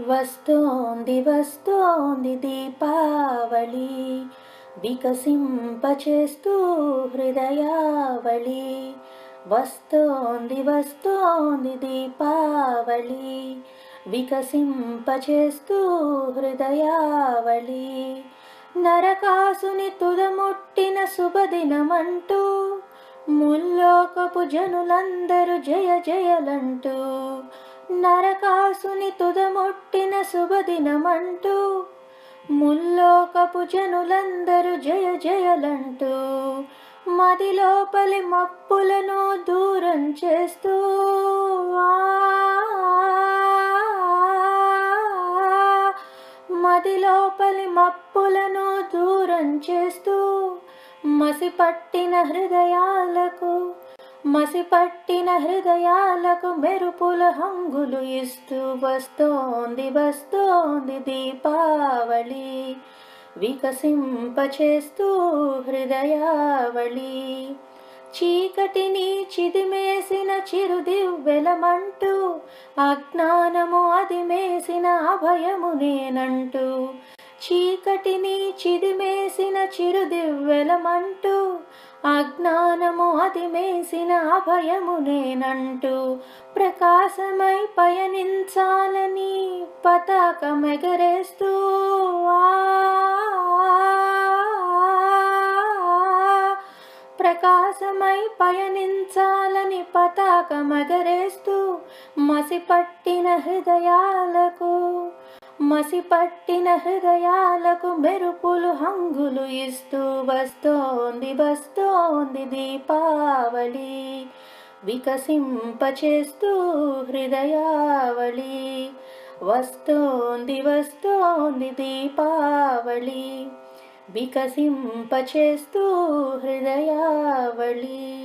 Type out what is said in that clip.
వస్తోంది వస్తోంది దీపావళి. వికసింపచేస్తూ హృదయావళి. వస్తోంది వస్తోంది దీపావళి. వికసింపచేస్తూ హృదయావళి. నరకాసుని తుదముట్టిన శుభదినమంటూ ముల్లోకపు జనులందరూ జయ జయలంటూ నరకాసుని తుదముట్టిన శుభదినమంటూ ముల్లోకపు జనులందరూ జయ జయలంటూ మదిలోపలి మప్పులను దూరం చేస్తూ మదిలోపలి మప్పులను దూరం చేస్తూ మసిపట్టిన హృదయాలకు మసిపట్టిన హృదయాలకు మెరుపుల హంగులు ఇస్తూ వస్తోంది వస్తోంది దీపావళి. వికసింపచేస్తూ హృదయావళి. చీకటిని చిదిమేసిన చిరుదివ్వెలమంటూ అజ్ఞానము అదిమేసిన అభయము నేనంటూ చీకటిని చిదిమేసిన చిరుదివ్వెలమంటూ అజ్ఞానము అదిమేసిన అభయము నేనంటూ ప్రకాశమై పయనించాలని పతాకమెగరేస్తూ ఆ ప్రకాశమై పయనించాలని పతాకమగరేస్తూ మసిపట్టిన హృదయాలకు మసిపట్టిన హృదయాలకు మెరుపులు హంగులు ఇస్తూ వస్తోంది వస్తోంది దీపావళి. వికసింపచేస్తూ హృదయావళి. వస్తోంది వస్తోంది దీపావళి. వికసింపచేస్తూ హృదయావళి.